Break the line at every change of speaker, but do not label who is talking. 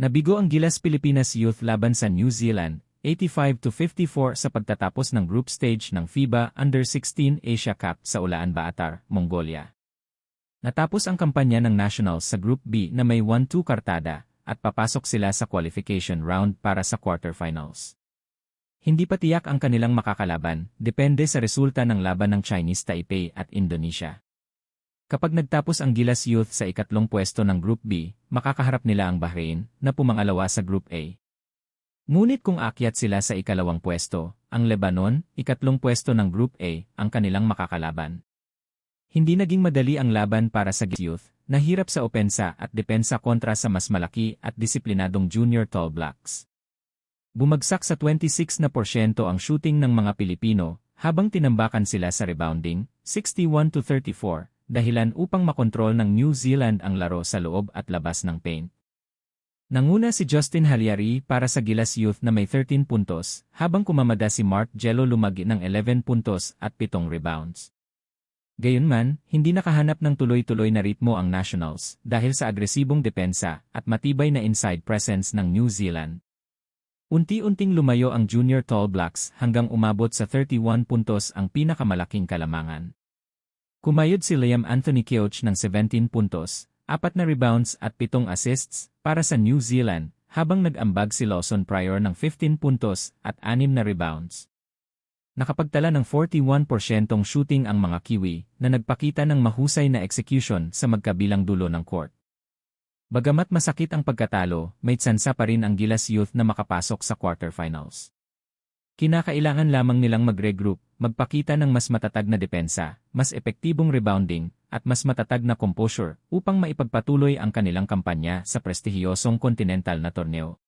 Nabigo ang Gilas Pilipinas Youth laban sa New Zealand, 85 to 54 sa pagtatapos ng group stage ng FIBA Under-16 Asia Cup sa Ulaan Baatar, Mongolia. Natapos ang kampanya ng Nationals sa Group B na may 1-2 kartada at papasok sila sa qualification round para sa quarterfinals. Hindi pa tiyak ang kanilang makakalaban, depende sa resulta ng laban ng Chinese Taipei at Indonesia. Kapag nagtapos ang Gilas Youth sa ikatlong pwesto ng Group B, makakaharap nila ang Bahrain, na pumangalawa sa Group A. Ngunit kung akyat sila sa ikalawang pwesto, ang Lebanon, ikatlong pwesto ng Group A, ang kanilang makakalaban. Hindi naging madali ang laban para sa Gilas Youth, nahirap sa opensa at depensa kontra sa mas malaki at disiplinadong Junior Tall Blacks. Bumagsak sa 26 na porsyento ang shooting ng mga Pilipino, habang tinambakan sila sa rebounding, 61 to 34, dahilan upang makontrol ng New Zealand ang laro sa loob at labas ng paint. Nanguna si Justin Halyari para sa Gilas Youth na may 13 puntos, habang kumamada si Mark Jello lumagi ng 11 puntos at 7 rebounds. Gayunman, hindi nakahanap ng tuloy-tuloy na ritmo ang Nationals dahil sa agresibong depensa at matibay na inside presence ng New Zealand. Unti-unting lumayo ang Junior Tall Blacks hanggang umabot sa 31 puntos ang pinakamalaking kalamangan. Kumayod si Liam Anthony Keoch ng 17 puntos, 4 na rebounds at 7 assists para sa New Zealand, habang nag-ambag si Lawson Pryor ng 15 puntos at 6 na rebounds. Nakapagtala ng 41% shooting ang mga Kiwi na nagpakita ng mahusay na execution sa magkabilang dulo ng court. Bagamat masakit ang pagkatalo, may tsansa pa rin ang Gilas Youth na makapasok sa quarterfinals. Kinakailangan lamang nilang mag-regroup, magpakita ng mas matatag na depensa, mas epektibong rebounding, at mas matatag na composure upang maipagpatuloy ang kanilang kampanya sa prestihiyosong kontinental na torneo.